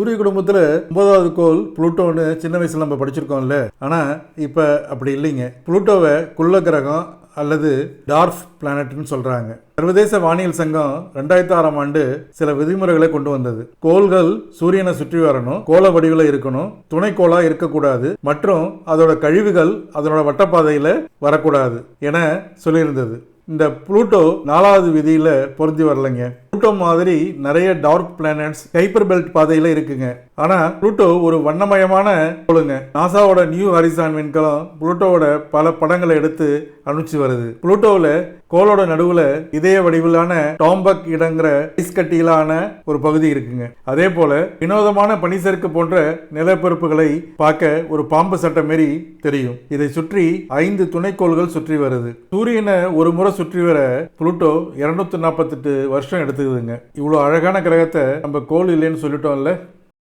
சூரிய குடும்பத்தில் ஒன்பதாவது கோள் புளூட்டோன்னு சின்ன வயசில் நம்ம படிச்சிருக்கோம்ல. ஆனால் இப்போ அப்படி இல்லைங்க. புளூட்டோவை குள்ள கிரகம் அல்லது டார்ஃப் பிளானட்னு சொல்கிறாங்க சர்வதேச வானியல் சங்கம் ரெண்டாயிரத்தி ஆறாம் ஆண்டு சில விதிமுறைகளை கொண்டு வந்தது. கோள்கள் சூரியனை சுற்றி வரணும் கோல வடிவில் இருக்கணும் துணைக்கோளா இருக்கக்கூடாது மற்றும் அதோட கழிவுகள் அதனோட வட்டப்பாதையில் வரக்கூடாது என சொல்லியிருந்தது. இந்த புளூட்டோ நாலாவது விதியில் பொருந்தி வரலைங்க. புளூட்டோ மாதிரி நிறைய டார்க் பிளானட்ஸ் கைப்பர் பெல்ட் பாதையில இருக்குங்க. ஆனா புளூட்டோ ஒரு வண்ணமயமான கோளுங்க. நாசாவோட நியூ ஹரிசான் விண்கலம் புளூட்டோவோட பல படங்களை எடுத்து அனுப்பிச்சு வருது. புளூட்டோவில் கோளோட நடுவுல இதய வடிவிலான டாம்பக் இடங்கிற ஐஸ் கட்டியிலான ஒரு பகுதி இருக்குங்க. அதே போல வினோதமான பனிசறுக்கு போன்ற நிலப்பரப்புகளை பார்க்க ஒரு பாம்பு சட்டை மாரி தெரியும். இதை சுற்றி ஐந்து துணைக்கோள்கள் சுற்றி வருது. சூரியனை ஒரு முறை சுற்றி வர புளூட்டோ இருநூத்தி நாற்பத்தெட்டு வருஷம் எடுத்துக்குதுங்க. இவ்வளோ அழகான கிரகத்தை நம்ம கோள் இல்லைன்னு சொல்லிட்டோம்ல.